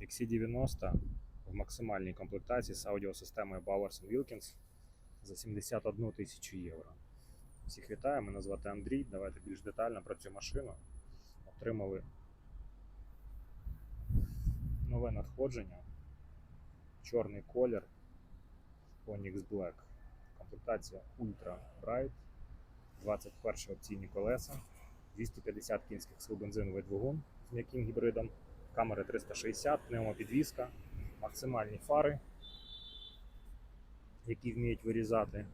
XC90 в максимальній комплектації з аудіосистемою Bowers Wilkins за 71 тисячу євро. Всіх вітаю, мене звати Андрій. Давайте більш детально про цю машину. Отримали нове надходження. Чорний колір Onyx Black. Комплектація Ultra Bright, 21 опційні колеса, 250 кінських сил бензиновий двигун з м'яким гібридом, камери 360, пневмопідвізка, максимальні фари, які вміють вирізати.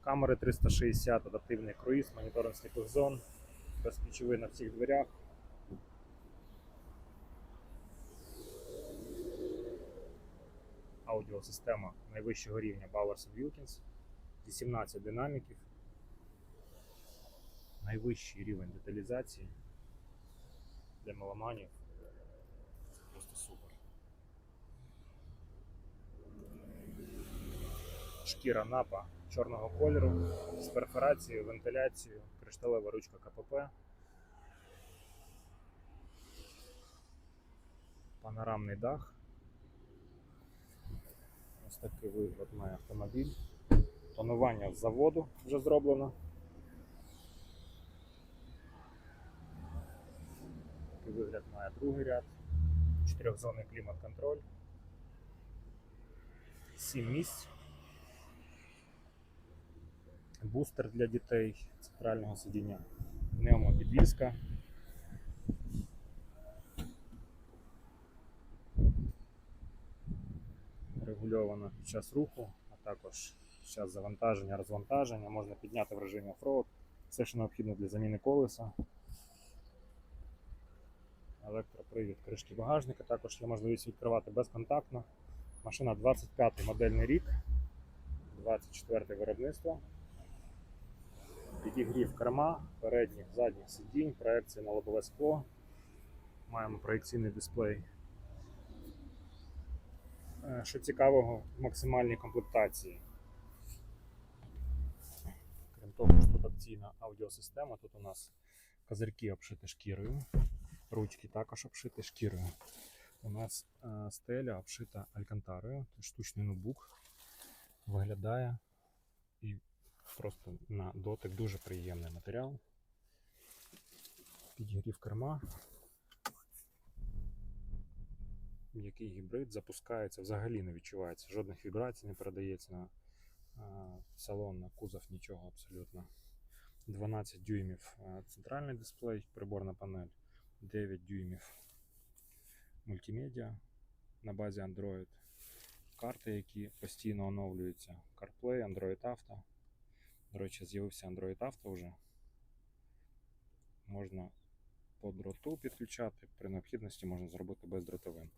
Камери 360, адаптивний круїз, моніторинг сліпих зон, безключовий на всіх дверях. Аудіосистема найвищого рівня Bowers Wilkins, 18 динаміків, найвищий рівень деталізації для меломанів. Шкіра напа чорного кольору з перфорацією, вентиляцією, кришталева ручка КПП. Панорамний дах. Ось такий вигляд має автомобіль. Тонування заводу вже зроблено. Такий вигляд має другий ряд. Чотирьохзонний клімат-контроль. Сім місць. Бустер для дітей центрального сидіння. Пневмопідвізка. Регульована під час руху, а також під час завантаження, розвантаження. Можна підняти в режимі оффроуд. Все, що необхідно для заміни колеса. Електропривід кришки багажника. Також є можливість відкривати безконтактно. Машина 25 модельний рік, 24 виробництво. Підігрів керма, передніх, задніх сидінь, проекція на лобове скло. Маємо проекційний дисплей. Е, Що цікавого в максимальній комплектації. Крім того, що тут аудіосистема, тут у нас козирки обшиті шкірою, ручки також обшиті шкірою. У нас е, стеля обшита алькантарою, штучний ноутбук. Виглядає і просто на дотик дуже приємний матеріал. Підігрів керма. М'який гібрид запускається, взагалі не відчувається, жодних вібрацій не передається на салон, на кузов, нічого абсолютно. 12 дюймів центральний дисплей, приборна панель, 9 дюймів мультимедіа на базі Android. Карти, які постійно оновлюються. CarPlay, Android Auto. До речі, з'явився Android Auto вже. Можна по дроту підключати, при необхідності можна зробити бездротовим.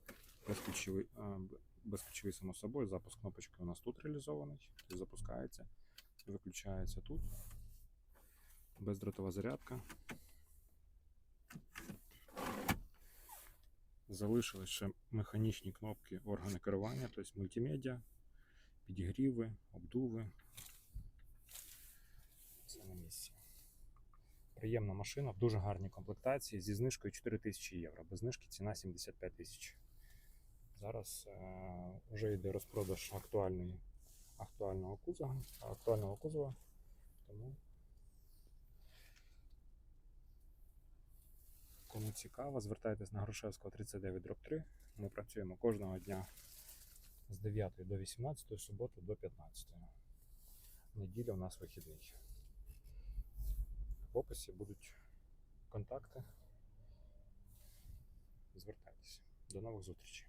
Безключовий, само собою, запуск кнопочки у нас тут реалізований. Тобто запускається, виключається тут. Бездротова зарядка. Залишились ще механічні кнопки органи керування, тобто мультимедіа, підігріви, обдуви. Все на місці. Приємна машина в дуже гарній комплектації зі знижкою 4 тисячі євро. Без знижки ціна 75 тисяч. Зараз е, вже йде розпродаж актуальної, актуального кузова, актуального кузова. Тому кому цікаво, звертайтесь на Грушевського 39 дроб 3. Ми працюємо кожного дня з 9 до 18, суботу до 15. Неділя у нас вихідний. Описі будуть контакти. Звертайтеся. До нових зустрічей.